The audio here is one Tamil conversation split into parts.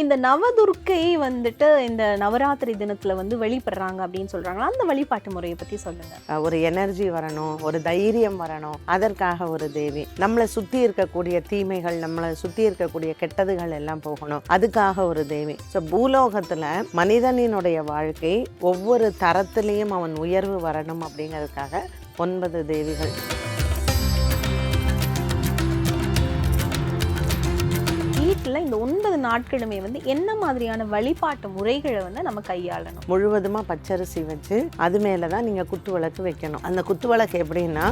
இந்த நவதுர்க்கை வந்துட்டு இந்த நவராத்திரி தினத்தில் வந்து வெளிப்படுறாங்க அப்படின்னு சொல்கிறாங்களா அந்த வழிபாட்டு முறையை பற்றி சொல்லுங்க. ஒரு எனர்ஜி வரணும் ஒரு தைரியம் வரணும். அதற்காக ஒரு தேவி. நம்மளை சுற்றி இருக்கக்கூடிய தீமைகள் நம்மளை சுற்றி இருக்கக்கூடிய கெட்டதுகள் எல்லாம் போகணும். அதுக்காக ஒரு தேவி. ஸோ பூலோகத்தில் மனிதனினுடைய வாழ்க்கை ஒவ்வொரு தரத்திலையும் அவன் உயர்வு வரணும் அப்படிங்கிறதுக்காக ஒன்பது தேவிகள். வீட்டில் இந்த ஒன்பது நாட்களுமே வந்து என்ன மாதிரியான வழிபாட்டு முறைகளை வந்து நம்ம கையாளணும்? முழுவதுமாக பச்சரிசி வச்சு அது மேலே தான் நீங்கள் குத்து விளக்கு வைக்கணும். அந்த குத்து விளக்கு எப்படின்னா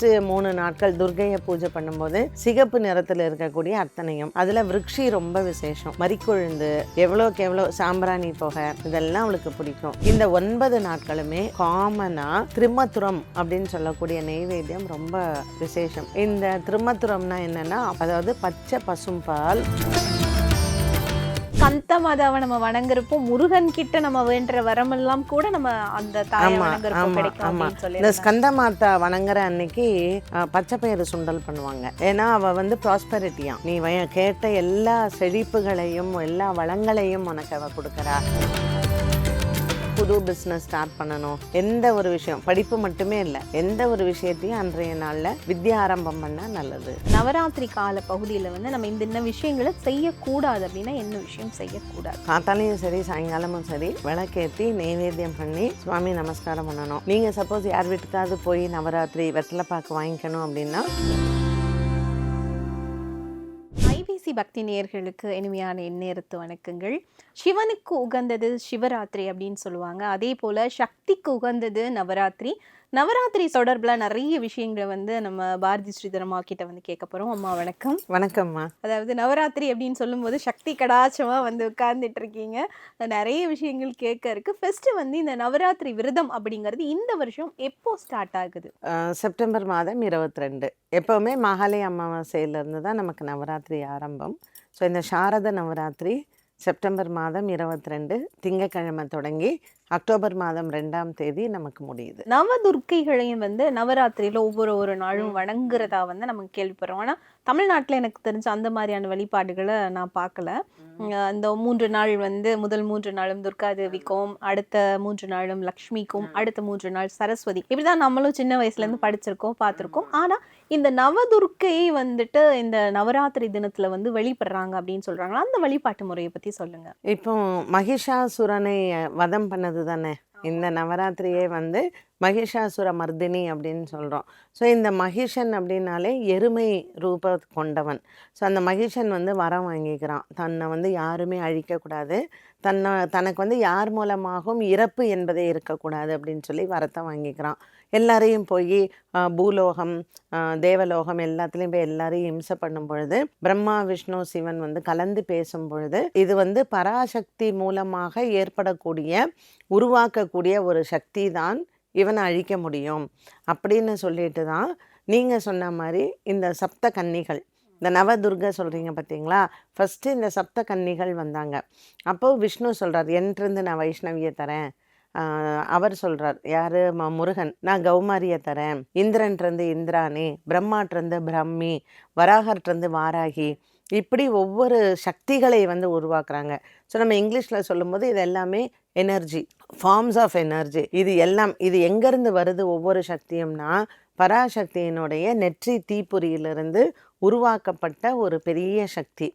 ஃபஸ்ட்டு மூணு நாட்கள் துர்கையை பூஜை பண்ணும்போது சிகப்பு நிறத்தில் இருக்கக்கூடிய அர்த்தனையும் அதில் விருட்சி ரொம்ப விசேஷம். மறிக்கொழுந்து எவ்வளோக்கு எவ்வளோ சாம்பிராணி புகை இதெல்லாம் அவளுக்கு பிடிக்கும். இந்த ஒன்பது நாட்களுமே காமனாக திருமத்துரம் அப்படின்னு சொல்லக்கூடிய நெய்வேத்தியம் ரொம்ப விசேஷம். இந்த திருமத்துரம்னா என்னென்னா அதாவது பச்சை பசும்பால் கந்த மாதாவை நம்ம வணங்குறப்போ முருகன் கிட்ட நம்ம வேண்டுற வரமெல்லாம் கூட நம்ம அந்த தாயை வணங்குறப்போ கிடைக்கும். அப்படின்னு சொல்லி இந்த ஸ்கந்த மாதா வணங்குற அன்னைக்கு அஹ், பச்சை பயிறு சுண்டல் பண்ணுவாங்க. ஏன்னா அவ வந்து ப்ராஸ்பெரிட்டியா நீ கேட்ட எல்லா செழிப்புகளையும் எல்லா வளங்களையும் உனக்கு அவ கொடுக்குறா. புது பிஸ்னஸ் ஸ்டார்ட் பண்ணணும். எந்த ஒரு விஷயம் படிப்பு மட்டுமே இல்லை எந்த ஒரு விஷயத்தையும் அன்றைய நாளில் வித்யா ஆரம்பம் பண்ணால் நல்லது. நவராத்திரி கால பகுதியில வந்து நம்ம இந்த என்ன விஷயங்களை செய்யக்கூடாது அப்படின்னா என்ன விஷயம் செய்யக்கூடாது? காத்தாலையும் சரி சாயங்காலமும் சரி விளக்கேற்றி நெய்வேத்தியம் பண்ணி சுவாமி நமஸ்காரம் பண்ணணும். நீங்கள் சப்போஸ் யார் வீட்டுக்காவது போய் நவராத்திரி வெத்தலைப்பாக்கு வாங்கிக்கணும் அப்படின்னா ஐபிசி பக்தி நேயர்களுக்கு இனிமையான எந்நேரத்து வணக்கங்கள். சிவனுக்கு உகந்தது சிவராத்திரி அப்படின்னு சொல்லுவாங்க. அதே போல சக்திக்கு உகந்தது நவராத்திரி. நவராத்திரி தொடர்புல நிறைய விஷயங்களை வந்து நம்ம பாரதி ஸ்ரீதரமா கிட்ட வந்து கேட்க போறோம். அம்மா வணக்கம். வணக்கம்மா. அதாவது நவராத்திரி அப்படின்னு சொல்லும்போது சக்தி கடாட்சமா வந்து உட்கார்ந்துட்டு இருக்கீங்க. நிறைய விஷயங்கள் கேட்க இருக்கு. ஃபர்ஸ்ட் வந்து இந்த நவராத்திரி விரதம் அப்படிங்கிறது இந்த வருஷம் எப்போ ஸ்டார்ட் ஆகுது? செப்டம்பர் மாதம் இருபத்தி ரெண்டு எப்போவுமே மகாலய அமாவாசையிலேருந்து தான் நமக்கு நவராத்திரி ஆரம்பம். ஸோ இந்த சாரத நவராத்திரி செப்டம்பர் மாதம் இருபத்தி ரெண்டு திங்கக்கிழமை தொடங்கி அக்டோபர் மாதம் ரெண்டாம் தேதி நமக்கு முடியுது. நவதுர்க்கைகளையும் வந்து நவராத்திரியில ஒவ்வொரு ஒரு நாளும் வணங்குறதா வந்து நமக்கு கேள்விப்படுறோம். ஆனா தமிழ்நாட்டுல எனக்கு தெரிஞ்ச அந்த மாதிரியான வழிபாடுகளை நான் பார்க்கல. அந்த மூன்று நாள் வந்து முதல் மூன்று நாளும் துர்கா தேவிக்கும் அடுத்த மூன்று நாளும் லக்ஷ்மிக்கும் அடுத்த மூன்று நாள் சரஸ்வதி. இப்படிதான் நம்மளும் சின்ன வயசுல இருந்து படிச்சிருக்கோம் பார்த்திருக்கோம். ஆனா இந்த நவதுர்க்கை வந்துட்டு இந்த நவராத்திரி தினத்துல வந்து வெளிப்படுறாங்க அப்படின்னு சொல்றாங்களா? அந்த வழிபாட்டு முறையை பத்தி சொல்லுங்க. இப்போ மகிஷாசுரனை வதம் பண்ணது தானே இந்த நவராத்திரியே வந்து மகிஷாசுர மர்தினி அப்படின்னு சொல்கிறோம் ஸோ இந்த மகிஷன் அப்படின்னாலே எருமை ரூப கொண்டவன். ஸோ அந்த மகிஷன் வந்து வரம் வாங்கிக்கிறான். தன்னை வந்து யாருமே அழிக்கக்கூடாது. தன்னை தனக்கு வந்து யார் மூலமாகவும் இறப்பு என்பதே இருக்கக்கூடாது அப்படின்னு சொல்லி வரத்தை வாங்கிக்கிறான். எல்லாரையும் போய் பூலோகம் தேவலோகம் எல்லாத்துலேயும் போய் எல்லாரையும் இம்சை பண்ணும் பொழுது பிரம்மா விஷ்ணு சிவன் வந்து கலந்து பேசும் பொழுது இது வந்து பராசக்தி மூலமாக ஏற்படக்கூடிய உருவாக்கக்கூடிய ஒரு சக்தி தான் இவனை அழிக்க முடியும். அப்படின்னு சொல்லிட்டு தான் நீங்கள் சொன்ன மாதிரி இந்த சப்த கன்னிகள் இந்த நவதுர்கா சொல்கிறீங்க பார்த்தீங்களா ஃபஸ்ட்டு இந்த சப்த கன்னிகள் வந்தாங்க. அப்போ விஷ்ணு சொல்கிறார் என்றிருந்து நான் வைஷ்ணவியை தரேன். அவர் சொல்கிறார் யார்? ம முருகன். நான் கௌமாரியை தரேன். இந்திரன்ட்ருந்து இந்திராணி பிரம்மாட்டிருந்து பிரம்மி வராகர்ட்ருந்து வாராகி. இப்படி ஒவ்வொரு சக்திகளை வந்து உருவாக்குறாங்க. ஸோ நம்ம இங்கிலீஷில் சொல்லும்போது இது எல்லாமே எனர்ஜி ஃபார்ம்ஸ் ஆஃப் எனர்ஜி இது எல்லாம் இது எங்கேருந்து வருது ஒவ்வொரு சக்தியும்னா பராசக்தியினுடைய நெற்றி தீப்பொறியிலிருந்து உருவாக்கப்பட்ட ஒரு பெரிய சக்தி.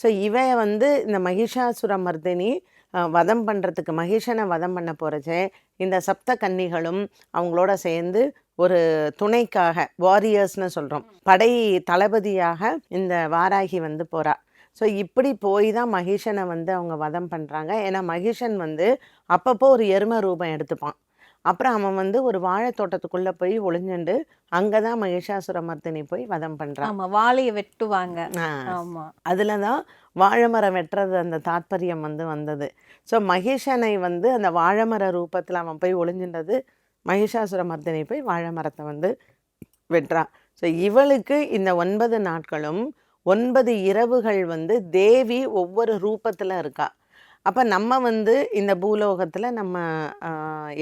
ஸோ இவன் வந்து இந்த மகிஷாசுர மர்தினி வதம் பண்ணுறதுக்கு மகிஷனை வதம் பண்ண போகிறச்சே இந்த சப்த கன்னிகளும் அவங்களோட சேர்ந்து ஒரு துணைக்காக வாரியர்ஸ்னு சொல்கிறோம் படை தளபதியாக இந்த வாராகி வந்து போகிறா ஸோ இப்படி போய் தான் மகிஷனை வந்து அவங்க வதம் பண்ணுறாங்க ஏன்னா மகிஷன் வந்து அப்பப்போ ஒரு எரும ரூபம் எடுத்துப்பான். அப்புறம் அவன் வந்து ஒரு வாழைத் தோட்டத்துக்குள்ளே போய் ஒளிஞ்சுண்டு அங்கே தான் மகிஷாசுரமர்த்தினி போய் வதம் பண்ணுறான் ஆமா வாழையை வெட்டுவாங்க. ஆமா. அதில் தான் வாழை மரம் வெட்டுறது அந்த தாத்பரியம் வந்து வந்தது. ஸோ மகேஷனை வந்து அந்த வாழைமர ரூபத்தில் அவன் போய் ஒளிஞ்சின்றது மகிஷாசுர மர்தினி போய் வாழை மரத்தை வந்து வெட்டுறான். ஸோ இவளுக்கு இந்த ஒன்பது நாட்களும் ஒன்பது இரவுகள் வந்து தேவி ஒவ்வொரு ரூபத்தில் இருக்கா. அப்போ நம்ம வந்து இந்த பூலோகத்தில் நம்ம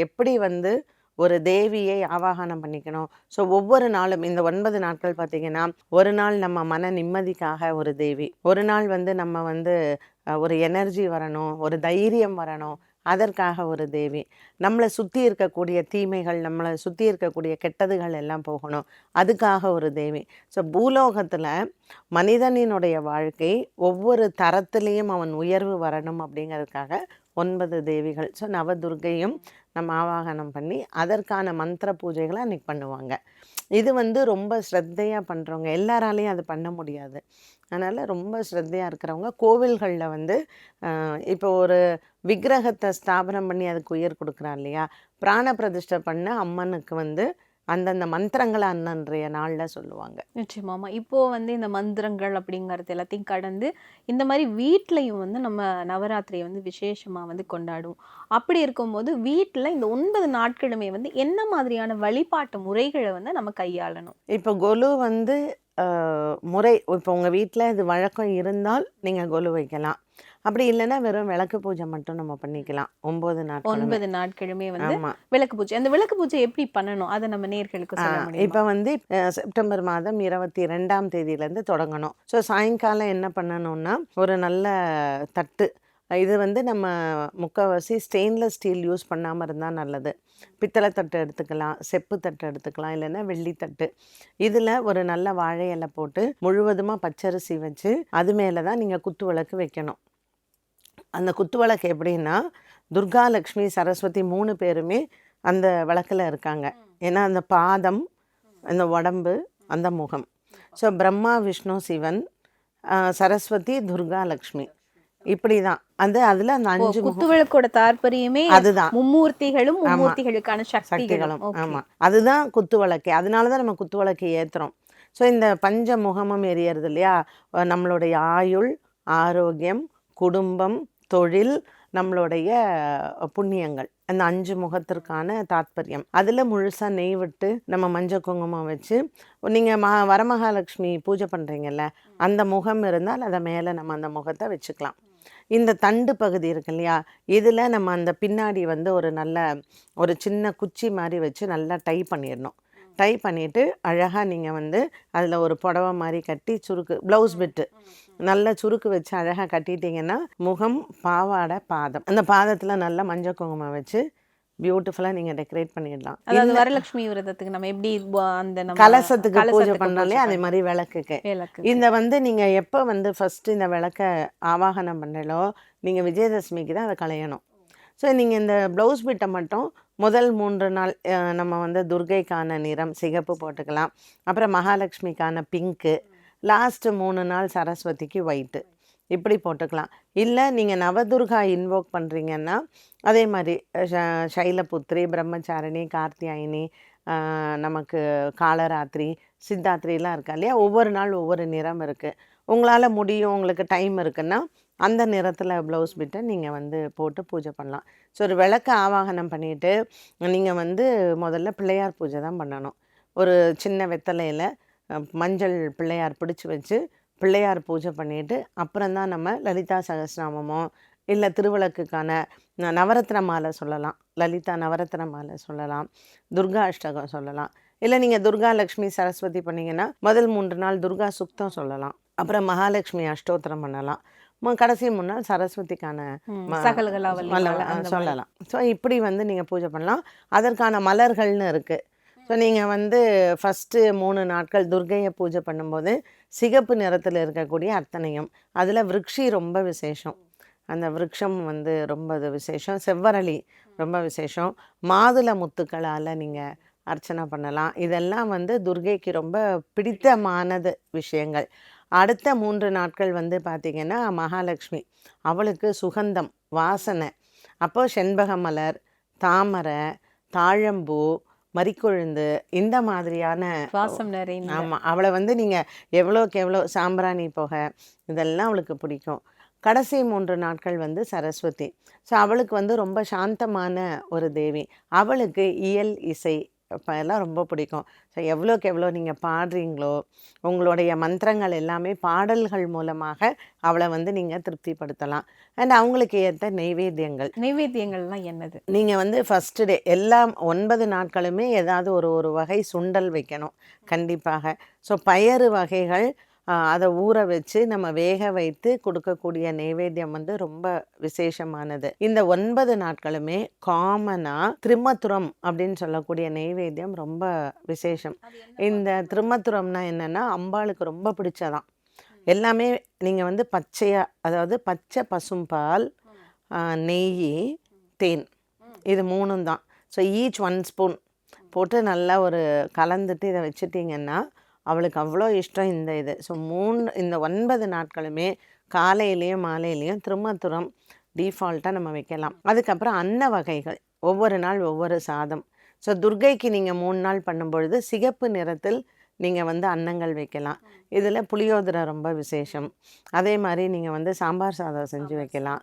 எப்படி வந்து ஒரு தேவியை ஆவாகனம் பண்ணிக்கணும்? ஸோ ஒவ்வொரு நாளும் இந்த ஒன்பது நாட்கள் பார்த்திங்கன்னா ஒரு நாள் நம்ம மன நிம்மதிக்காக ஒரு தேவி ஒரு நாள் வந்து நம்ம வந்து ஒரு எனர்ஜி வரணும் ஒரு தைரியம் வரணும் அதற்காக ஒரு தேவி. நம்மளை சுற்றி இருக்கக்கூடிய தீமைகள் நம்மளை சுற்றி இருக்கக்கூடிய கெட்டதுகள் எல்லாம் போகணும். அதுக்காக ஒரு தேவி. ஸோ பூலோகத்தில் மனிதனினுடைய வாழ்க்கை ஒவ்வொரு தரத்திலையும் அவன் உயர்வு வரணும் அப்படிங்கிறதுக்காக ஒன்பது தேவிகள். ஸோ நவதுர்கையும் நம்ம ஆவாகனம் பண்ணி அதற்கான மந்திர பூஜைகளை அன்றைக்கி பண்ணுவாங்க. இது வந்து ரொம்ப ஸ்ரத்தையாக பண்ணுறவங்க எல்லாராலையும் அது பண்ண முடியாது. அதனால் ரொம்ப ஸ்ரத்தையாக இருக்கிறவங்க. கோவில்களில் வந்து இப்போ ஒரு விக்கிரகத்தை ஸ்தாபனம் பண்ணி அதுக்கு உயிர் கொடுக்குறா இல்லையா? பிராண பிரதிஷ்டை பண்ண அம்மனுக்கு வந்து அந்தந்த மந்திரங்களை அன்னன்றைய நாளில் சொல்லுவாங்க. நிச்சயமாமா இப்போ வந்து இந்த மந்திரங்கள் அப்படிங்கறது எல்லாத்தையும் கடந்து இந்த மாதிரி வீட்லயும் வந்து நம்ம நவராத்திரியை வந்து விசேஷமா வந்து கொண்டாடுவோம். அப்படி இருக்கும்போது வீட்ல இந்த ஒன்பது நாட்களுமே வந்து என்ன மாதிரியான வழிபாட்டு முறைகளை வந்து நம்ம கையாளணும்? இப்போ கொலு வந்து முறை. இப்போ உங்கள் வீட்டில் இது வழக்கம் இருந்தால் நீங்கள் கொலு வைக்கலாம். அப்படி இல்லைன்னா வெறும் விளக்கு பூஜை மட்டும் நம்ம பண்ணிக்கலாம். ஒம்பது நாட்கள் ஒன்பது நாட்களுமே வந்து விளக்கு பூஜை. அந்த விளக்கு பூஜை எப்படி பண்ணணும்? அதை நம்ம நேர்களுக்கு இப்போ வந்து செப்டம்பர் மாதம் இருபத்தி ரெண்டாம் தேதியிலேருந்து தொடங்கணும். ஸோ சாயங்காலம் என்ன பண்ணணும்னா ஒரு நல்ல தட்டு இது வந்து நம்ம முக்கால்வாசி ஸ்டெயின்லெஸ் ஸ்டீல் யூஸ் பண்ணாமல் இருந்தால் நல்லது. பித்தளை தட்டு எடுத்துக்கலாம் செப்பு தட்டு எடுத்துக்கலாம் இல்லைன்னா வெள்ளி தட்டு. இதில் ஒரு நல்ல வாழை இலை போட்டு முழுவதுமாக பச்சரிசி வச்சு அது மேலே தான் நீங்கள் குத்து விளக்கு வைக்கணும். அந்த குத்து விளக்கு எப்படின்னா துர்கா லக்ஷ்மி சரஸ்வதி மூணு பேருமே அந்த விளக்கில் இருக்காங்க. ஏன்னா அந்த பாதம் அந்த உடம்பு அந்த முகம். ஸோ பிரம்மா விஷ்ணு சிவன் சரஸ்வதி துர்கா லக்ஷ்மி. இப்படி தான் அது அதில் அந்த அஞ்சு குத்துவிளக்கோட தாற்பயமே அதுதான். மும்மூர்த்திகளும் மும்மூர்த்திகளுக்கான சக்திகளும். ஆமாம் அதுதான் குத்து விளக்கு அதனால தான் நம்ம குத்து விளக்கு ஏற்றுறோம் ஸோ இந்த பஞ்ச முகமும் எரியறது இல்லையா? நம்மளுடைய ஆயுள் ஆரோக்கியம் குடும்பம் தொழில் நம்மளுடைய புண்ணியங்கள். அந்த அஞ்சு முகத்திற்கான தாத்பரியம். அதில் முழுசாக நெய் விட்டு நம்ம மஞ்சள் குங்குமம் வச்சு நீங்கள் மகா வரமகாலட்சுமி பூஜை பண்ணுறீங்கல்ல அந்த முகம் இருந்தால் அதை மேலே நம்ம அந்த முகத்தை வச்சுக்கலாம். இந்த தண்டு பகுதி இருக்கு இல்லையா? இதில் நம்ம அந்த பின்னாடி வந்து ஒரு நல்ல ஒரு சின்ன குச்சி மாதிரி வச்சு நல்லா டை பண்ணிடணும் டை பண்ணிவிட்டு அழகாக நீங்கள் வந்து அதில் ஒரு புடவை மாதிரி கட்டி சுருக்கு ப்ளவுஸ் பிட்டு நல்ல சுருக்கு வச்சு அழகாக கட்டிட்டீங்கன்னா முகம் பாவாடை பாதம். அந்த பாதத்தில் நல்லா மஞ்சள் குங்குமம் வச்சு பியூட்டிஃபுல்லாக நீங்கள் டெக்கரேட் பண்ணிடலாம். அதாவது வரலட்சுமி விரதத்துக்கு நம்ம எப்படி அந்த கலசத்துக்கு பூஜை பண்ணாலே அதே மாதிரி விளக்குக்கு. விளக்கு இந்த வந்து நீங்கள் எப்போ வந்து ஃபஸ்ட்டு இந்த விளக்க ஆவாகனம் பண்ணலோ நீங்கள் விஜயதசமிக்கு தான் அதை களையணும். ஸோ நீங்கள் இந்த ப்ளவுஸ் பிட்டை மட்டும் முதல் மூன்று நாள் நம்ம வந்து துர்கைக்கான நிறம் சிகப்பு போட்டுக்கலாம். அப்புறம் மகாலட்சுமிக்கான பிங்க்கு லாஸ்ட்டு மூணு நாள் சரஸ்வதிக்கு ஒயிட்டு இப்படி போட்டுக்கலாம். இல்லை நீங்கள் நவதுர்கா இன்வோக் பண்ணுறீங்கன்னா அதே மாதிரி ஷ- சைலபுத்ரி பிரம்மச்சாரிணி கார்த்தியாயினி நமக்கு காலராத்திரி சித்தாத்திரிலாம் இருக்கா இல்லையா? ஒவ்வொரு நாள் ஒவ்வொரு நிறம் இருக்குது உங்களால் முடியும் உங்களுக்கு டைம் இருக்குன்னா அந்த நிறத்தில் ப்ளவுஸ் பிட்டை நீங்கள் வந்து போட்டு பூஜை பண்ணலாம். ஸோ ஒரு விளக்கு ஆவாகனம் பண்ணிவிட்டு நீங்கள் வந்து முதல்ல பிள்ளையார் பூஜை தான் பண்ணணும். ஒரு சின்ன வெத்தலையில் மஞ்சள் பிள்ளையார் பிடிச்சி வச்சு பிள்ளையார் பூஜை பண்ணிட்டு அப்புறம் தான் நம்ம லலிதா சகஸ்ரநாமமோ இல்லை திருவிளக்குக்கான நவரத்ன மாலை சொல்லலாம். லலிதா நவரத்ன மாலை சொல்லலாம். துர்கா அஷ்டகம் சொல்லலாம். இல்லை நீங்கள் துர்கா லக்ஷ்மி சரஸ்வதி பண்ணீங்கன்னா முதல் மூன்று நாள் துர்கா சுக்தம் சொல்லலாம். அப்புறம் மகாலட்சுமி அஷ்டோத்திரம் பண்ணலாம். கடைசி மூணு நாள் சரஸ்வதிக்கான. சொல்லலாம். ஸோ இப்படி வந்து நீங்கள் பூஜை பண்ணலாம். அதற்கான மலர்கள்னு இருக்குது ஸோ நீங்கள் வந்து ஃபஸ்ட்டு மூணு நாட்கள் துர்க்கையை பூஜை பண்ணும்போது சிகப்பு நிறத்தில் இருக்கக்கூடிய அத்தனையும் அதில் விரக்ஷி ரொம்ப விசேஷம். அந்த விரக்ஷம் வந்து ரொம்ப இது விசேஷம். செவ்வரளி ரொம்ப விசேஷம். மாதுளை முத்துக்களால் நீங்கள் அர்ச்சனை பண்ணலாம். இதெல்லாம் வந்து துர்க்கைக்கு ரொம்ப பிடித்தமானது விஷயங்கள். அடுத்த மூன்று நாட்கள் வந்து பார்த்திங்கன்னா மகாலட்சுமி. அவளுக்கு சுகந்தம் வாசனை. அப்போது செண்பக மலர் தாமரை தாழம்பூ மறிக்கொழுந்து இந்த மாதிரியான வாசம் ஆமாம் அவளை வந்து நீங்கள் எவ்வளோக்கு எவ்வளோ சாம்பிராணி புகை இதெல்லாம் அவளுக்கு பிடிக்கும். கடைசி மூன்று நாட்கள் வந்து சரஸ்வதி. ஸோ அவளுக்கு வந்து ரொம்ப சாந்தமான ஒரு தேவி. அவளுக்கு இயல் இசை எல்லாம் ரொம்ப பிடிக்கும். ஸோ எவ்வளோக்கு எவ்வளோ நீங்கள் பாடுறீங்களோ உங்களுடைய மந்திரங்கள் எல்லாமே பாடல்கள் மூலமாக அவளை வந்து நீங்கள் திருப்திப்படுத்தலாம். அண்ட் அவங்களுக்கு ஏற்ற நெய்வேத்தியங்கள். நைவேத்தியங்கள்லாம் என்னது? நீங்கள் வந்து ஃபஸ்ட்டு டே எல்லாம் ஒன்பது நாட்களுமே ஏதாவது ஒரு ஒரு வகை சுண்டல் வைக்கணும். கண்டிப்பாக. ஸோ பயறு வகைகள் அதை ஊற வச்சு நம்ம வேக வைத்து கொடுக்கக்கூடிய நைவேத்தியம் வந்து ரொம்ப விசேஷமானது. இந்த ஒன்பது நாட்களுமே காமனாக திருமத்துரம் அப்படின்னு சொல்லக்கூடிய நைவேத்தியம் ரொம்ப விசேஷம். இந்த திருமத்துரம்னா என்னென்னா அம்பாளுக்கு ரொம்ப பிடிச்சதாம் எல்லாமே நீங்கள் வந்து பச்சையாக அதாவது பச்சை பசும்பால் நெய் தேன். இது மூணும் தான். ஸோ ஈச் ஒன் ஸ்பூன் போட்டு நல்லா ஒரு கலந்துட்டு இதை வச்சுட்டிங்கன்னா அவளுக்கு அவ்வளோ இஷ்டம் இந்த இது. ஸோ மூணு இந்த ஒன்பது நாட்களுமே காலையிலையும் மாலையிலையும் திருமத்துரம் டீஃபால்ட்டாக நம்ம வைக்கலாம். அதுக்கப்புறம் அன்ன வகைகள். ஒவ்வொரு நாள் ஒவ்வொரு சாதம். ஸோ துர்க்கைக்கு நீங்கள் மூணு நாள் பண்ணும்பொழுது சிகப்பு நிறத்தில் நீங்கள் வந்து அன்னங்கள் வைக்கலாம். இதில் புளியோதரை ரொம்ப விசேஷம். அதே மாதிரி நீங்கள் வந்து சாம்பார் சாதம் செஞ்சு வைக்கலாம்.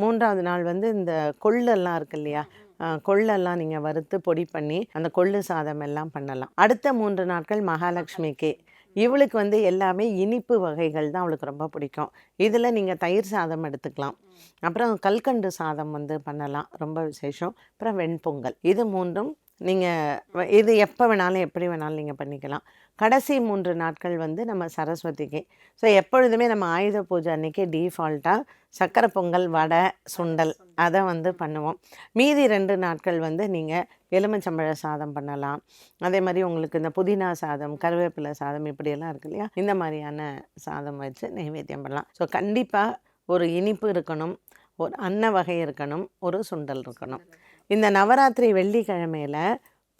மூன்றாவது நாள் வந்து இந்த கொள்ளெல்லாம் இருக்கு இல்லையா கொள்ளெல்லாம் நீங்கள் வறுத்து பொடி பண்ணி அந்த கொள்ளு சாதம் எல்லாம் பண்ணலாம். அடுத்த மூன்று நாட்கள் மகாலட்சுமிக்கு. இவளுக்கு வந்து எல்லாமே இனிப்பு வகைகள் தான் அவளுக்கு ரொம்ப பிடிக்கும். இதில் நீங்கள் தயிர் சாதம் எடுத்துக்கலாம். அப்புறம் கல்கண்டு சாதம் வந்து பண்ணலாம். ரொம்ப விசேஷம். அப்புறம் வெண்பொங்கல். இது மூன்றும் நீங்கள் இது எப்போ வேணாலும் எப்படி வேணாலும் நீங்கள் பண்ணிக்கலாம். கடைசி மூன்று நாட்கள் வந்து நம்ம சரஸ்வதிக்கு. ஸோ எப்பொழுதுமே நம்ம ஆயுத பூஜை அன்னைக்கு டீஃபால்ட்டாக சக்கரை பொங்கல் வடை சுண்டல் அதை வந்து பண்ணுவோம். மீதி ரெண்டு நாட்கள் வந்து நீங்கள் எலுமிச்சம்பழ சாதம் பண்ணலாம். அதே மாதிரி உங்களுக்கு இந்த புதினா சாதம் கருவேப்பிலை சாதம் இப்படியெல்லாம் இருக்கு இல்லையா? இந்த மாதிரியான சாதம் வச்சு நைவேத்தியம் பண்ணலாம். ஸோ கண்டிப்பாக ஒரு இனிப்பு இருக்கணும் ஒரு அன்ன வகை இருக்கணும் ஒரு சுண்டல் இருக்கணும். இந்த நவராத்திரி வெள்ளிக்கிழமையில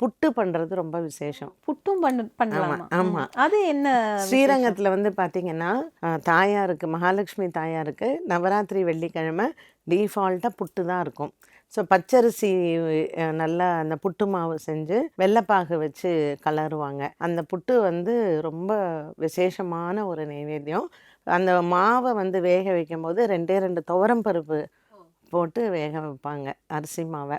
புட்டு பண்ணுறது ரொம்ப விசேஷம் புட்டும் பண்ண பண்ணலாமா ஆமா. ம். அது என்ன? ஸ்ரீரங்கத்தில் வந்து பார்த்தீங்கன்னா தாயாருக்கு மகாலட்சுமி தாயாருக்கு நவராத்திரி வெள்ளிக்கிழமை டீஃபால்ட்டாக புட்டு தான் இருக்கும் ஸோ பச்சரிசி நல்லா அந்த புட்டு மாவு செஞ்சு வெள்ளைப்பாகு வச்சு கலருவாங்க அந்த புட்டு வந்து ரொம்ப விசேஷமான ஒரு நைவேத்தியம் அந்த மாவை வந்து வேக வைக்கும்போது ரெண்டே ரெண்டு துவரம் பருப்பு போட்டு வேக வைப்பாங்க அரிசி மாவை.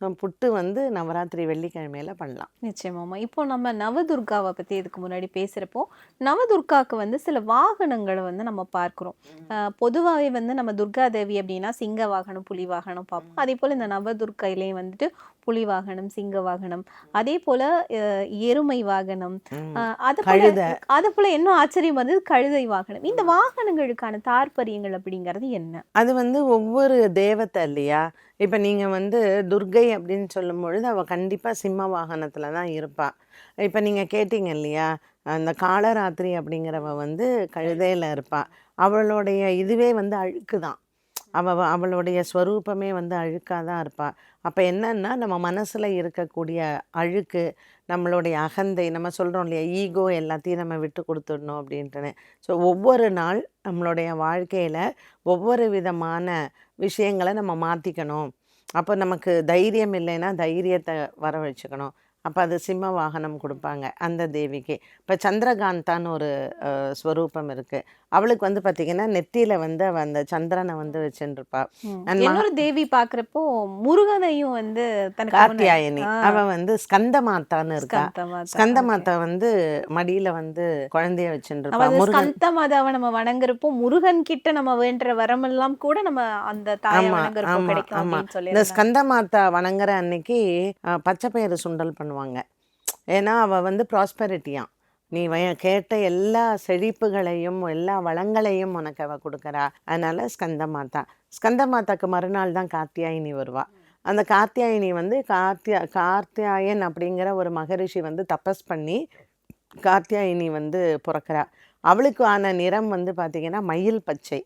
புட்டு வந்து நவராத்திரி வெள்ளிக்கிழமையில பண்ணலாம். நிச்சயமாமா இப்போ நம்ம நவதுர்காவை பத்தி இதுக்கு முன்னாடி பேசுறப்போ நவதுர்காக்கு வந்து சில வாகனங்களை வந்து நம்ம பார்க்கிறோம். அஹ் பொதுவாவே வந்து நம்ம துர்கா தேவி அப்படின்னா சிங்க வாகனம் புலி வாகனம் பார்ப்போம். அதே போல இந்த நவதுர்க்கையிலையும் வந்துட்டு புலி வாகனம் சிங்க வாகனம் அதே போல எருமை வாகனம் அது போல கழுதை. அது போல இன்னும் ஆச்சரியம் வந்து கழுதை வாகனம். இந்த வாகனங்களுக்கான தாற்பரியங்கள் அப்படிங்கிறது என்ன? அது வந்து ஒவ்வொரு தேவதை இல்லையா? இப்போ நீங்கள் வந்து துர்கை அப்படின்னு சொல்லும் பொழுது அவள் கண்டிப்பாக சிம்ம வாகனத்தில் தான் இருப்பாள் இப்போ நீங்கள் கேட்டீங்க இல்லையா? அந்த காலராத்திரி அப்படிங்கிறவ வந்து கழுதையில் இருப்பாள் அவளுடைய இதுவே வந்து அழுக்கு தான் அவள் அவளுடைய ஸ்வரூபமே வந்து அழுக்காக தான் இருப்பாள் அப்போ என்னன்னா நம்ம மனசில் இருக்கக்கூடிய அழுக்கு நம்மளுடைய அகந்தை நம்ம சொல்கிறோம் இல்லையா ஈகோ எல்லாத்தையும் நம்ம விட்டு கொடுத்துடணும் அப்படின்ட்டுன்னு. ஸோ ஒவ்வொரு நாள் நம்மளுடைய வாழ்க்கையில் ஒவ்வொரு விதமான விஷயங்களை நம்ம மாற்றிக்கணும் அப்போ நமக்கு தைரியம் இல்லைன்னா தைரியத்தை வர வச்சுக்கணும். அப்போ அது சிம்ம வாகனம் கொடுப்பாங்க அந்த தேவிக்கு. இப்போ சந்திரகாந்தான்னு ஒரு ஸ்வரூபம் இருக்குது அவளுக்கு வந்து பார்த்திங்கன்னா நெத்தியில் வந்து அவள் அந்த சந்திரனை வந்து வச்சுருப்பா ம். And மகா- இன்னொரு தேவி பாக்குறப்போ முருகனையும் வந்து கார்த்தியாயனி ஆ. அவள் வந்து ஸ்கந்த மாதான்னு இருக்கா. ஸ்கந்த Okay. மாதா வந்து மடியில் வந்து குழந்தைய வச்சுருப்பா ஸ்கந்த மாதாவை நம்ம வணங்குறப்போ முருகன் கிட்ட நம்ம வேண்டுற வரமெல்லாம் கூட நம்ம அந்த தாயை வணங்குறப்போ கிடைக்கும். அப்படின்னு சொல்லி இந்த ஸ்கந்த மாதா வணங்குற அன்னைக்கு பச்சை பயிறு சுண்டல் பண்ணுவாங்க ஏன்னா அவள் வந்து ப்ராஸ்பெரிட்டியாம் நீ வய- கேட்ட எல்லா செழிப்புகளையும் எல்லா வளங்களையும் உனக்கு அவ கொடுக்குறா. அதனால ஸ்கந்த மாதா ஸ்கந்த மாதாக்கு மறுநாள் தான் கார்த்தியாயினி வருவா. அந்த கார்த்தியாயினி வந்து கார்த்தியா கார்த்தியாயன் அப்படிங்கிற ஒரு மகரிஷி வந்து தபஸ் பண்ணி கார்த்தியாயினி வந்து பிறக்கிறா. அவளுக்கு ஆன நிறம் வந்து பார்த்திங்கன்னா மயில் பச்சை.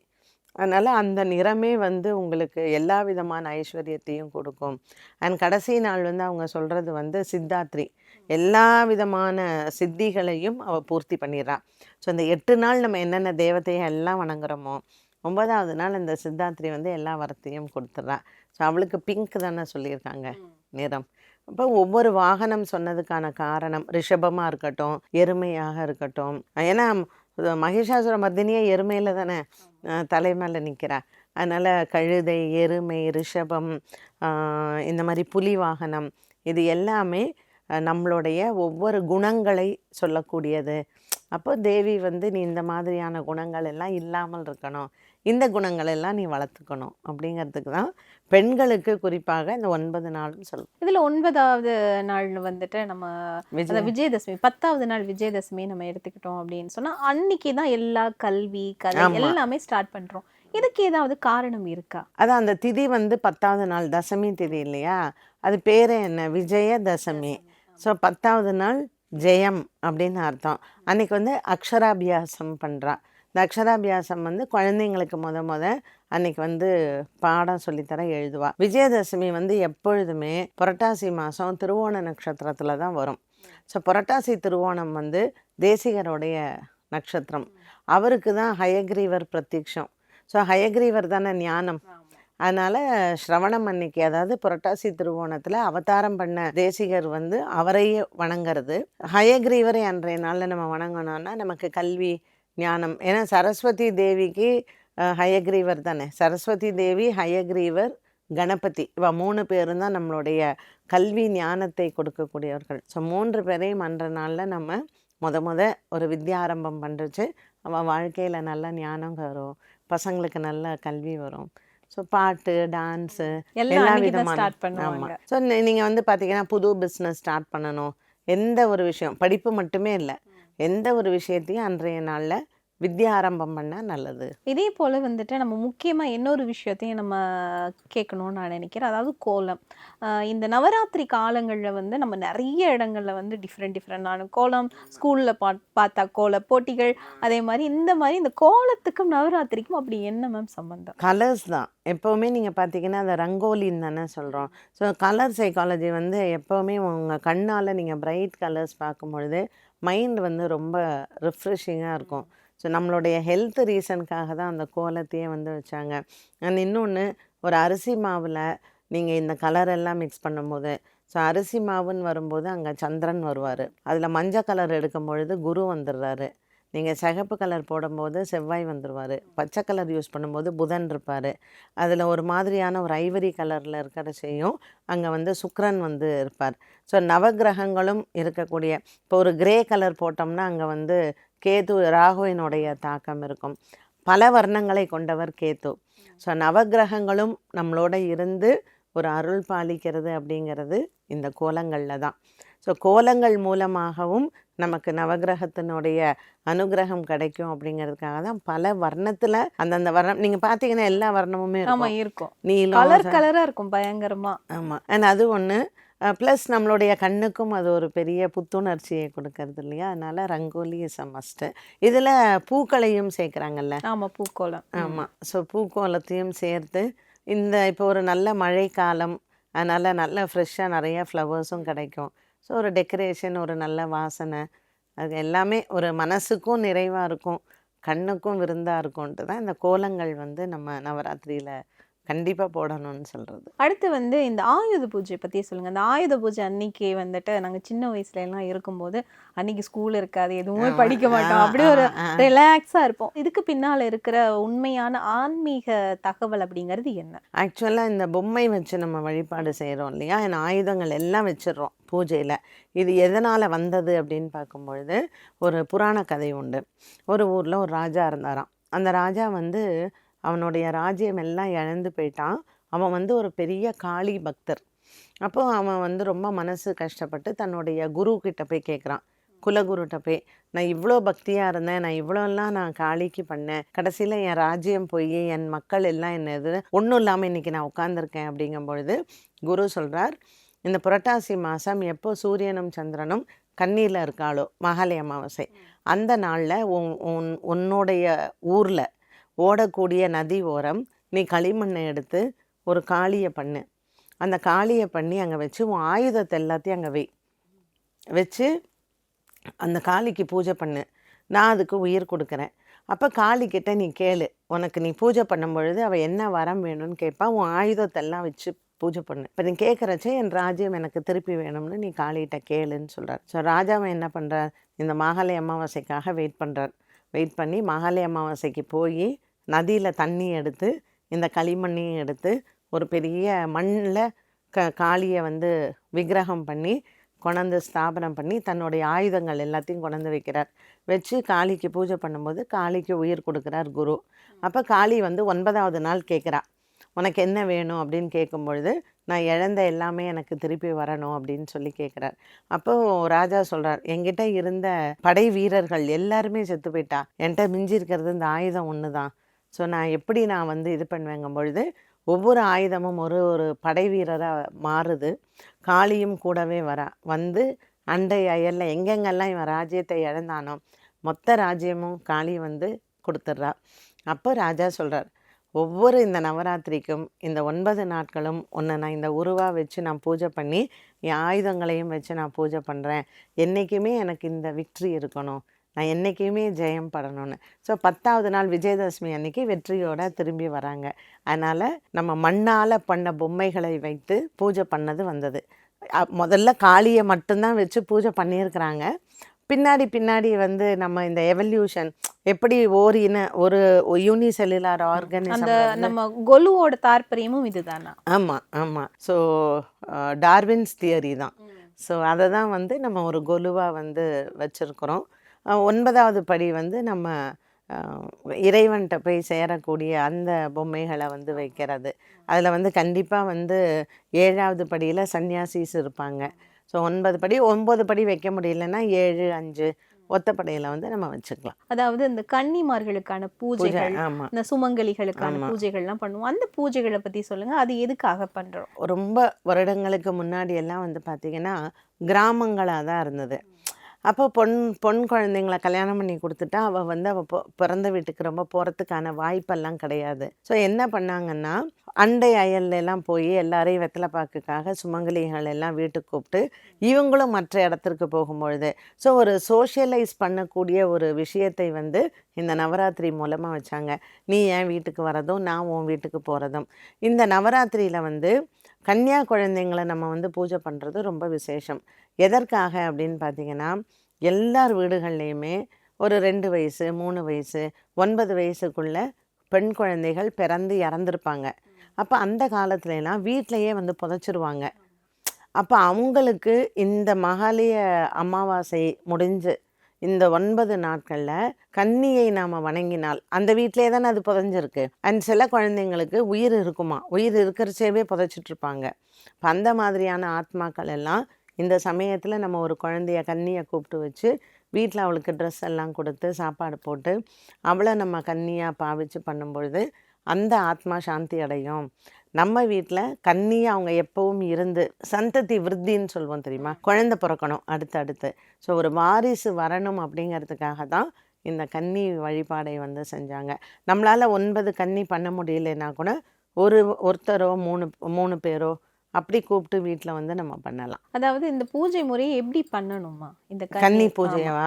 அதனால் அந்த நிறமே வந்து உங்களுக்கு எல்லா விதமான ஐஸ்வர்யத்தையும் கொடுக்கும். அண்ட் கடைசி நாள் வந்து அவங்க சொல்கிறது வந்து சித்தாத்ரி. எல்லா விதமான சித்திகளையும் அவள் பூர்த்தி பண்ணிடுறா. ஸோ இந்த எட்டு நாள் நம்ம என்னென்ன தேவதையை எல்லாம் வணங்குறோமோ ஒன்பதாவது நாள் இந்த சித்தாத்ரி வந்து எல்லா வரத்தையும் கொடுத்துட்றா. ஸோ அவளுக்கு பிங்க் தானே சொல்லியிருக்காங்க நிறம். அப்போ ஒவ்வொரு வாகனம் சொன்னதுக்கான காரணம் ரிஷபமாக இருக்கட்டும் எருமையாக இருக்கட்டும். ஏன்னா மகிஷாசுர மர்தினியே எருமையில் தானே அஹ், தலை மேலே நிற்கிறா அதனால் கழுதை எருமை ரிஷபம் இந்த மாதிரி புலி வாகனம் இது எல்லாமே நம்மளுடைய ஒவ்வொரு குணங்களை சொல்லக்கூடியது. அப்போ தேவி வந்து நீ இந்த மாதிரியான குணங்கள் எல்லாம் இல்லாமல் இருக்கணும். இந்த குணங்கள் எல்லாம் நீ வளர்த்துக்கணும். அப்படிங்கிறதுக்கு தான் பெண்களுக்கு குறிப்பாக இந்த ஒன்பது நாள்னு சொல்லுவோம். இதுல ஒன்பதாவது நாள் வந்துட்டு நம்ம விஜயதசமி பத்தாவது நாள் விஜயதசமி நம்ம எடுத்துக்கிட்டோம் அப்படின்னு சொன்னா அன்னைக்கு தான் எல்லா கல்வி கலை. எல்லாமே ஸ்டார்ட் பண்றோம். இதுக்கு ஏதாவது காரணம் இருக்கா? அதான் அந்த திதி வந்து பத்தாவது நாள் தசமி திதி இல்லையா? அது பேரே என்ன? விஜய தசமி ஸோ பத்தாவது நாள் ஜெயம் அப்படின்னு அர்த்தம். அன்றைக்கி வந்து அக்ஷராபியாசம் பண்ணுறா இந்த அக்ஷராபியாசம் வந்து குழந்தைங்களுக்கு முத முத அன்னைக்கு வந்து பாடம் சொல்லித்தர எழுதுவா. விஜயதசமி வந்து எப்பொழுதுமே புரட்டாசி மாதம் திருவோண நட்சத்திரத்தில் தான் வரும். ஸோ புரட்டாசி திருவோணம் வந்து தேசிகருடைய நட்சத்திரம். அவருக்கு தான் ஹயக்ரீவர் பிரத்யக்ஷம். ஸோ ஹயக்ரீவர் தானே ஞானம். அதனால் ஸ்ரவணம் அன்னைக்கு அதாவது புரட்டாசி திருவோணத்தில் அவதாரம் பண்ண தேசிகர் வந்து அவரையே வணங்குறது. ஹயக்ரீவரை அன்றைய நாளில் நம்ம வணங்கினோன்னா நமக்கு கல்வி ஞானம். ஏன்னா சரஸ்வதி தேவிக்கு ஹயக்ரீவர் தானே. சரஸ்வதி தேவி ஹயக்ரீவர் கணபதி. இவ மூணு பேரும் தான் நம்மளுடைய கல்வி ஞானத்தை கொடுக்கக்கூடியவர்கள். ஸோ மூன்று பேரையும் அன்ற நாளில் நம்ம முத முத ஒரு வித்யா ஆரம்பம் பண்ணுறச்சு அவன் வாழ்க்கையில் நல்ல ஞானம் வரும். பசங்களுக்கு நல்ல கல்வி வரும். ஸோ பாட்டு டான்ஸு எல்லா விதமான ஆமாம் ஸோ நீங்கள் வந்து பார்த்தீங்கன்னா புது பிஸ்னஸ் ஸ்டார்ட் பண்ணணும். எந்த ஒரு விஷயம் படிப்பு மட்டுமே இல்லை. எந்த ஒரு விஷயத்தையும் அன்றைய நாளில் வித்யா ஆரம்பம் பண்ணால் நல்லது. இதே போல வந்துட்டு நம்ம முக்கியமா இன்னொரு விஷயத்தையும் நம்ம கேட்கணும்னு நான் நினைக்கிறேன். அதாவது கோலம். இந்த நவராத்திரி காலங்கள்ல வந்து நம்ம நிறைய இடங்கள்ல வந்து டிஃப்ரெண்ட் டிஃப்ரெண்டான கோலம் ஸ்கூல்ல பா பார்த்தா கோல போட்டிகள் அதே மாதிரி இந்த மாதிரி இந்த கோலத்துக்கும் நவராத்திரிக்கும் அப்படி என்ன மேம் சம்பந்தம்? கலர்ஸ் தான். எப்போவுமே நீங்கள் பார்த்தீங்கன்னா அந்த ரங்கோலின்னு தானே சொல்கிறோம் ஸோ கலர் சைக்காலஜி வந்து எப்போவுமே உங்கள் கண்ணால் நீங்கள் பிரைட் கலர்ஸ் பார்க்கும்பொழுது மைண்ட் வந்து ரொம்ப ரிஃப்ரெஷிங்காக இருக்கும். ஸோ நம்மளுடைய ஹெல்த் ரீசனுக்காக தான் அந்த கோலத்தையே வந்து வச்சாங்க. அண்ட் இன்னொன்று ஒரு அரிசி மாவில் நீங்கள் இந்த கலர் எல்லாம் மிக்ஸ் பண்ணும்போது ஸோ அரிசி மாவுன்னு வரும்போது அங்கே சந்திரன் வருவார். அதில் மஞ்சள் கலர் எடுக்கும் பொழுது குரு வந்துடுறாரு. நீங்கள் சிகப்பு கலர் போடும்போது செவ்வாய் வந்துடுவார். பச்சை கலர் யூஸ் பண்ணும்போது புதன் இருப்பார். அதில் ஒரு மாதிரியான ஒரு ஐவரி கலரில் இருக்கிற செய்யும் அங்கே வந்து சுக்ரன் வந்து இருப்பார். ஸோ நவக்கிரகங்களும் இருக்கக்கூடிய இப்போ ஒரு கிரே கலர் போட்டோம்னா அங்கே வந்து கேது ராகுவினுடைய தாக்கம் இருக்கும். பல வர்ணங்களை கொண்டவர் கேது. ஸோ நவக்கிரகங்களும் நம்மளோட இருந்து ஒரு அருள் பாலிக்கிறது அப்படிங்கிறது இந்த கோலங்களில் தான். ஸோ கோலங்கள் மூலமாகவும் நமக்கு நவக்கிரகத்தினுடைய அனுகிரகம் கிடைக்கும் அப்படிங்கிறதுக்காக தான் பல வர்ணத்தில் அந்தந்த வர்ணம் நீங்கள் பார்த்தீங்கன்னா எல்லா வர்ணமுமே ஆமா இருக்கும். நீலம் கலர் கலரா இருக்கும் பயங்கரமா. ஆமாம் அண்ட் அது ஒன்று ப்ளஸ் நம்மளுடைய கண்ணுக்கும் அது ஒரு பெரிய புத்துணர்ச்சியை கொடுக்கறது இல்லையா? அதனால ரங்கோலி இஸ் அ மஸ்ட்டு இதில் பூக்களையும் சேர்க்குறாங்கல்ல? ஆமா பூக்கோலம். ஆமாம் ஸோ பூக்கோலத்தையும் சேர்த்து இந்த இப்போ ஒரு நல்ல மழைக்காலம் அதனால் நல்ல ஃப்ரெஷ்ஷாக நிறைய ஃப்ளவர்ஸும் கிடைக்கும். ஸோ ஒரு டெக்கரேஷன் ஒரு நல்ல வாசனை அது எல்லாமே ஒரு மனசுக்கும் நிறைவாக இருக்கும். கண்ணுக்கும் விருந்தாக இருக்கும்ன்ட்டு தான் இந்த கோலங்கள் வந்து நம்ம நவராத்திரியில் கண்டிப்பாக போடணும்னு சொல்கிறது அடுத்து வந்து இந்த ஆயுத பூஜை பத்தி சொல்லுங்க. இந்த ஆயுத பூஜை அன்னைக்கு வந்துட்டு நாங்க சின்ன வயசுல எல்லாம் இருக்கும்போது அன்னைக்கு ஸ்கூல் இருக்காது எதுவுமே. படிக்க மாட்டோம். ஆ, அப்படி ஒரு ஆ, ஆ. ரிலாக்ஸா இருப்போம். இதுக்கு பின்னால இருக்கிற உண்மையான ஆன்மீக தகவல் அப்படிங்கிறது என்ன? ஆக்சுவலாக இந்த பொம்மை வச்சு நம்ம வழிபாடு செய்கிறோம் இல்லையா? இந்த ஆயுதங்கள் எல்லாம் வச்சிடுறோம் பூஜையில். இது எதனால் வந்தது அப்படின்னு பார்க்கும்பொழுது ஒரு புராண கதை உண்டு. ஒரு ஊரில் ஒரு ராஜா இருந்தாராம். அந்த ராஜா வந்து அவனுடைய ராஜ்யம் எல்லாம் இழந்து போயிட்டான். அவன் வந்து ஒரு பெரிய காளி பக்தர். அப்போது அவன் வந்து ரொம்ப மனசு கஷ்டப்பட்டு தன்னுடைய குரு கிட்ட போய் கேட்குறான் குலகுருட்ட போய் நான் இவ்வளோ பக்தியாக இருந்தேன். நான் இவ்வளோலாம் நான் காளிக்கு பண்ணேன். கடைசியில் என் ராஜ்யம் போய் என் மக்கள் எல்லாம் என்னது ஒன்றும் இல்லாமல் இன்றைக்கி நான் உட்காந்துருக்கேன் அப்படிங்கும் பொழுது குரு சொல்கிறார் இந்த புரட்டாசி மாதம் எப்போ சூரியனும் சந்திரனும் கண்ணீரில் இருக்காளோ மகாலய அமாவாசை. அந்த நாளில் உன் உன் உன்னுடைய ஊரில் ஓடக்கூடிய நதி ஓரம் நீ களிமண்ணை எடுத்து ஒரு காளியை பண்ணு. அந்த காளியை பண்ணி அங்கே வச்சு உன் ஆயுதத்தை எல்லாத்தையும் அங்கே வை. வச்சு அந்த காளிக்கு பூஜை பண்ணு. நான் அதுக்கு உயிர் கொடுக்குறேன். அப்போ காளிக்கிட்ட நீ கேளு. உனக்கு நீ பூஜை பண்ணும் பொழுது அவள் என்ன வரம் வேணும்னு கேட்பா. உன் ஆயுதத்தெல்லாம் வச்சு பூஜை பண்ணு. இப்போ நீ கேட்குறச்சே என் ராஜ்யம் எனக்கு திருப்பி வேணும்னு நீ காளிகிட்ட கேளுன்னு சொல்கிறார் ஸோ ராஜாவை என்ன பண்ணுறார் இந்த மாகாளி அமாவாசைக்காக வெயிட் பண்ணுறார் வெயிட் பண்ணி மாகாளி அமாவாசைக்கு போய் நதியில் தண்ணி எடுத்து இந்த களிமண்ணையும் எடுத்து ஒரு பெரிய மண்ணில் க காளியை வந்து விக்கிரகம் பண்ணி கொண்டாந்து ஸ்தாபனம் பண்ணி தன்னுடைய ஆயுதங்கள் எல்லாத்தையும் கொண்டாந்து வைக்கிறார். வச்சு காளிக்கு பூஜை பண்ணும்போது காளிக்கு உயிர் கொடுக்குறார் குரு. அப்போ காளி வந்து ஒன்பதாவது நாள் கேட்குறா. உனக்கு என்ன வேணும்? அப்படின்னு கேட்கும்பொழுது நான் இழந்த எல்லாமே எனக்கு திருப்பி வரணும் அப்படின்னு சொல்லி கேட்குறார். அப்போது ராஜா சொல்கிறார் என்கிட்ட இருந்த படை வீரர்கள் எல்லாருமே செத்து போயிட்டா. என்கிட்ட மிஞ்சி இருக்கிறது இந்த ஆயுதம் ஒன்று தான் ஸோ நான் எப்படி நான் வந்து இது பண்ணுவேங்கும் பொழுது ஒவ்வொரு ஆயுதமும் ஒரு ஒரு படை வீரராக மாறுது. காளியும் கூடவே வரா வந்து அண்டை அயலில் எங்கெங்கெல்லாம் இவன் ராஜ்யத்தை இழந்தானோ மொத்த ராஜ்யமும் காளி வந்து கொடுத்துட்றா. அப்போ ராஜா சொல்கிறார் ஒவ்வொரு இந்த நவராத்திரிக்கும் இந்த ஒன்பது நாட்களும் ஒன்று நான் இந்த உருவாக வச்சு நான் பூஜை பண்ணி என் ஆயுதங்களையும் வச்சு நான் பூஜை பண்ணுறேன் என்றைக்குமே எனக்கு இந்த விக்ட்ரி இருக்கணும். நான் என்றைக்குமே ஜெயம் படணும்னு. ஸோ பத்தாவது நாள் விஜயதசமி அன்னைக்கு வெற்றியோட திரும்பி வராங்க. அதனால் நம்ம மண்ணால் பண்ண பொம்மைகளை வைத்து பூஜை பண்ணது வந்தது. முதல்ல காளியை மட்டும்தான் வச்சு பூஜை பண்ணியிருக்கிறாங்க. பின்னாடி பின்னாடி வந்து நம்ம இந்த எவல்யூஷன் எப்படி ஓர் இன ஒரு யூனிசெல்லுலார் ஆர்கனிசம் நம்ம கொலுவோட தாற்பயமும் இதுதானா? ஆமாம் ஆமாம் ஸோ டார்வின்ஸ் தியரி தான். ஸோ அதை தான் வந்து நம்ம ஒரு கொலுவாக வந்து வச்சுருக்குறோம். ஒன்பதாவது படி வந்து நம்ம இறைவன்கிட்ட போய் சேரக்கூடிய அந்த பொம்மைகளை வந்து வைக்கிறது. அதில் வந்து கண்டிப்பாக வந்து ஏழாவது படியில் சன்னியாசிஸ் இருப்பாங்க. ஸோ ஒன்பது படி ஒன்பது படி வைக்க முடியலன்னா ஏழு அஞ்சு ஒத்தப்படையில் வந்து நம்ம வச்சுக்கலாம். அதாவது இந்த கன்னிமார்களுக்கான பூஜை பூஜைகள் ஆமாம் இந்த சுமங்கலிகளுக்கான. பூஜைகள்லாம் பண்ணுவோம். அந்த பூஜைகளை பத்தி சொல்லுங்க. அது எதுக்காக பண்றோம்? ரொம்ப வருடங்களுக்கு முன்னாடி எல்லாம் வந்து பார்த்திங்கன்னா கிராமங்களாக தான் இருந்தது. அப்போ பொன் பொன் குழந்தைங்கள கல்யாணம் பண்ணி கொடுத்துட்டா அவள் வந்து அவள் பொ பிறந்த வீட்டுக்கு ரொம்ப போகிறதுக்கான வாய்ப்பெல்லாம் கிடையாது. ஸோ என்ன பண்ணாங்கன்னா அண்டை அயல்லாம் போய் எல்லாரையும் வெத்தலை பாக்குக்காக சுமங்கலிகள் எல்லாம் வீட்டுக்கு கூப்பிட்டு இவங்களும் மற்ற இடத்திற்கு போகும்பொழுது ஸோ ஒரு சோஷியலைஸ் பண்ணக்கூடிய ஒரு விஷயத்தை வந்து இந்த நவராத்திரி மூலமாக வச்சாங்க. நீ என் வீட்டுக்கு வரதும் நான் உன் வீட்டுக்கு போகிறதும் இந்த நவராத்திரியில் வந்து கன்னியா குழந்தைங்களை நம்ம வந்து பூஜை பண்ணுறது ரொம்ப விசேஷம். எதற்காக அப்படின்னு பார்த்தீங்கன்னா எல்லார் வீடுகள்லையுமே ஒரு ரெண்டு வயசு மூணு வயசு ஒன்பது வயசுக்குள்ள பெண் குழந்தைகள் பிறந்து இறந்துருப்பாங்க. அப்போ அந்த காலத்துலலாம் வீட்டிலையே வந்து புதைச்சிருவாங்க. அப்போ அவங்களுக்கு இந்த மகாலய அமாவாசை முடிஞ்சு இந்த ஒன்பது நாட்களில் கன்னியை நாம் வணங்கினால் அந்த வீட்டிலே தானே அது புதைஞ்சிருக்கு. அண்ட் சில குழந்தைங்களுக்கு உயிர் இருக்குமா? உயிர் இருக்கிறச்சேவே புதைச்சிட்டு இருப்பாங்க இப்போ அந்த மாதிரியான ஆத்மாக்கள் எல்லாம் இந்த சமயத்தில் நம்ம ஒரு குழந்தைய கன்னியை கூப்பிட்டு வச்சு வீட்டில் அவளுக்கு ட்ரெஸ் எல்லாம் கொடுத்து சாப்பாடு போட்டு அவளை நம்ம கன்னியாக பாவிச்சு பண்ணும்பொழுது அந்த ஆத்மா சாந்தி அடையும். நம்ம வீட்டில் கன்னியாக அவங்க எப்பவும் இருந்து சந்ததி விருத்தின்னு சொல்லுவோம் தெரியுமா? குழந்தை பிறக்கணும் அடுத்து அடுத்து. ஸோ ஒரு வாரிசு வரணும் அப்படிங்கிறதுக்காக தான் இந்த கன்னி வழிபாடை வந்து செஞ்சாங்க. நம்மளால் ஒன்பது கன்னி பண்ண முடியலைன்னா கூட ஒரு ஒருத்தரோ மூணு மூணு பேரோ அப்படி கூப்பிட்டு வீட்டில் வந்து நம்ம பண்ணலாம். அதாவது இந்த பூஜை முறையை எப்படி பண்ணணுமா? இந்த கன்னி? பூஜையவா?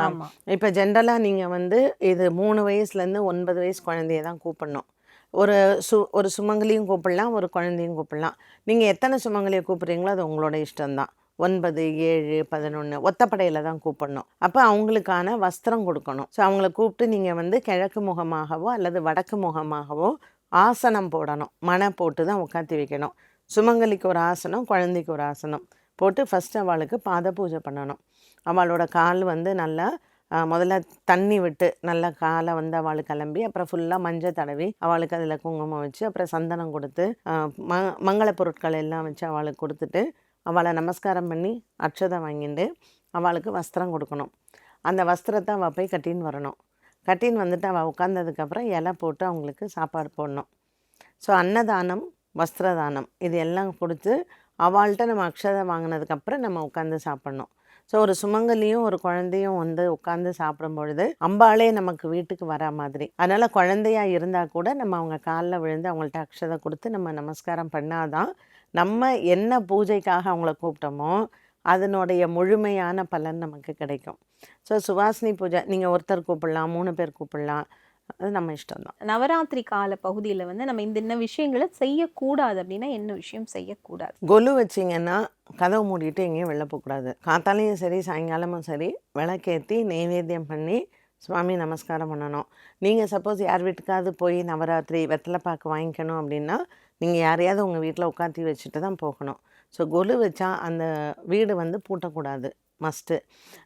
இப்போ ஜென்ரலாக நீங்கள் வந்து இது மூணு வயசுலேருந்து ஒன்பது வயசு குழந்தைய தான் கூப்பிடணும். ஒரு சு ஒரு சுமங்கலியும் கூப்பிடலாம் ஒரு குழந்தையும் கூப்பிடலாம். நீங்கள் எத்தனை சுமங்கலியை கூப்பிட்றீங்களோ அது உங்களோட இஷ்டம்தான். ஒன்பது ஏழு பதினொன்று ஒத்தப்படையில் தான் கூப்பிடணும். அப்போ அவங்களுக்கான வஸ்திரம் கொடுக்கணும். ஸோ அவங்கள கூப்பிட்டு நீங்கள் வந்து கிழக்கு முகமாகவோ அல்லது வடக்கு முகமாகவோ ஆசனம் போடணும். மனை போட்டு தான் உட்காந்து வைக்கணும். சுமங்கலிக்கு ஒரு ஆசனம் குழந்தைக்கு ஒரு ஆசனம் போட்டு ஃபஸ்ட் அவளுக்கு பாத பூஜை பண்ணணும். அவளோட கால் வந்து நல்லா முதல்ல தண்ணி விட்டு நல்லா காலை வந்து அவளுக்கு கிளம்பி அப்புறம் ஃபுல்லாக மஞ்சள் தடவி அவளுக்கு அதில் குங்குமம் வச்சு அப்புறம் சந்தனம் கொடுத்து ம மங்கள பொருட்கள் எல்லாம் வச்சு அவளுக்கு கொடுத்துட்டு அவளை நமஸ்காரம் பண்ணி அக்ஷதை வாங்கிட்டு அவளுக்கு வஸ்திரம் கொடுக்கணும். அந்த வஸ்திரத்தை அவள் போய் கட்டின்னு வரணும். கட்டின்னு வந்துட்டு அவள் உட்காந்ததுக்கப்புறம் இலை போட்டு அவங்களுக்கு சாப்பாடு போடணும். ஸோ அன்னதானம் வஸ்திரதானம் இது எல்லாம் கொடுத்து அவள்கிட்ட நம்ம அக்ஷதை வாங்கினதுக்கப்புறம் நம்ம உட்காந்து சாப்பிட்ணும். ஸோ ஒரு சுமங்கலியும் ஒரு குழந்தையும் வந்து உட்காந்து சாப்பிடும் பொழுது அம்பாளே நமக்கு வீட்டுக்கு வரா மாதிரி. அதனால் குழந்தையா இருந்தால் கூட நம்ம அவங்க காலில் விழுந்து அவங்கள்ட்ட அக்ஷதை கொடுத்து நம்ம நமஸ்காரம் பண்ணாதான் நம்ம என்ன பூஜைக்காக அவங்கள கூப்பிட்டோமோ அதனுடைய முழுமையான பலன் நமக்கு கிடைக்கும். ஸோ சுவாசினி பூஜை நீங்கள் ஒருத்தர் கூப்பிடலாம் மூணு பேர் கூப்பிடலாம். அது நம்ம இஷ்டம்தான். நவராத்திரி கால பகுதியில வந்து நம்ம இந்த என்ன விஷயங்களை செய்யக்கூடாது அப்படின்னா என்ன விஷயம் செய்யக்கூடாது? கொலு வச்சிங்கன்னா கதவு மூடிட்டு எங்கேயும் வெளில போகக்கூடாது. காத்தாலையும் சரி சாயங்காலமும் சரி விளக்கேற்றி நெய்வேத்தியம் பண்ணி சுவாமி நமஸ்காரம் பண்ணணும். நீங்கள் சப்போஸ் யார் வீட்டுக்காவது போய் நவராத்திரி வெத்தலை பாக்கு வாங்கிக்கணும் அப்படின்னா நீங்கள் யாரையாவது உங்கள் வீட்டில் உட்காத்தி வச்சுட்டு தான் போகணும். ஸோ கொலு வச்சா அந்த வீடு வந்து பூட்டக்கூடாது மஸ்ட்டு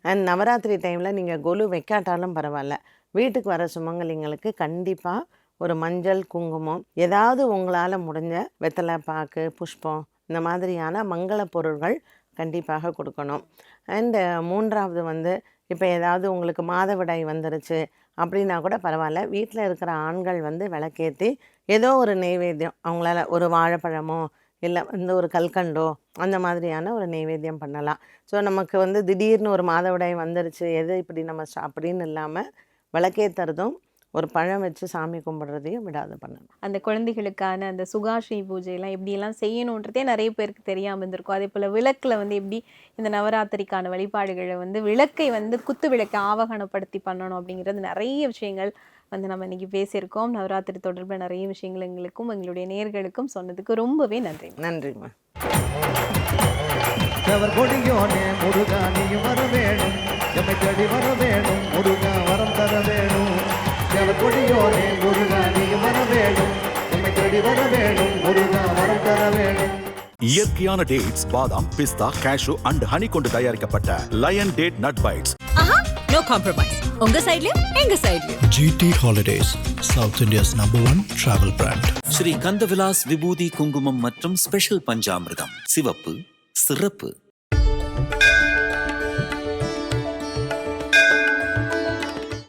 அண்ட் நவராத்திரி டைமில் நீங்கள் கொலு வைக்காட்டாலும் பரவாயில்ல. வீட்டுக்கு வர சுமங்கலிங்களுக்கு கண்டிப்பாக ஒரு மஞ்சள் குங்குமம் ஏதாவது உங்களால் முடிஞ்ச வெத்தலை பாக்கு புஷ்பம் இந்த மாதிரியான மங்கள பொருள்கள் கண்டிப்பாக கொடுக்கணும். அண்டு மூன்றாவது வந்து இப்போ ஏதாவது உங்களுக்கு மாதவிடாய் வந்துருச்சு அப்படின்னா கூட பரவாயில்ல. வீட்டில் இருக்கிற ஆண்கள் வந்து விளக்கேற்றி ஏதோ ஒரு நெய்வேத்தியம் அவங்களால ஒரு வாழைப்பழமோ இல்லை வந்து ஒரு கல்கண்டோ அந்த மாதிரியான ஒரு நெய்வேத்தியம் பண்ணலாம். ஸோ நமக்கு வந்து திடீர்னு ஒரு மாதவிடாய் வந்துருச்சு எது இப்படி நம்ம அப்படின்னு இல்லாமல் விளக்கேற்றுறதும் ஒரு பழம் வச்சு சாமி கும்பிட்றதையும் விடாது பண்ணணும். அந்த குழந்தைகளுக்கான அந்த சுகாஸ்ரீ பூஜையெல்லாம் எப்படியெல்லாம் செய்யணுன்றதே நிறைய பேருக்கு தெரியாமல் இருந்திருக்கும். அதே போல் விளக்கில் வந்து எப்படி இந்த நவராத்திரிக்கான வழிபாடுகளை வந்து விளக்கை வந்து குத்து விளக்கை ஆவகனப்படுத்தி பண்ணணும் அப்படிங்கிறது நிறைய விஷயங்கள் வந்து நம்ம இன்னைக்கு பேசியிருக்கோம். நவராத்திரி தொடர்பில் நிறைய விஷயங்கள் எங்களுக்கும் எங்களுடைய நேர்களுக்கும் சொன்னதுக்கு ரொம்பவே நன்றி. நன்றிம்மா. அவர் கொடியோனே முருகா நீயும் வர வேணும். எம்மை தேடி வர வேணும் முருகா. வரம் தர வேணும் அவர் கொடியோனே முருகா நீயும் வர வேணும் எம்மை தேடி வர வேணும் முருகா வரம் தர வேணும் இயற்கையான டேட்ஸ் பாதாம் பிஸ்தா கேஷு அண்ட் ஹனி கொண்டு தயாரிக்கப்பட்ட லயன் டேட் நட் பைட்ஸ் ஆஹா நோ காம்ப்ரமைஸ் உங்க சைடுலயும் எங்க சைடுலயும் GT Holidays, South India's number one travel brand. Sri Kandavilas விபூதி குங்குமம் மற்றும் ஸ்பெஷல் பஞ்சாமிர்தம். சிவப்பு சிறப்பு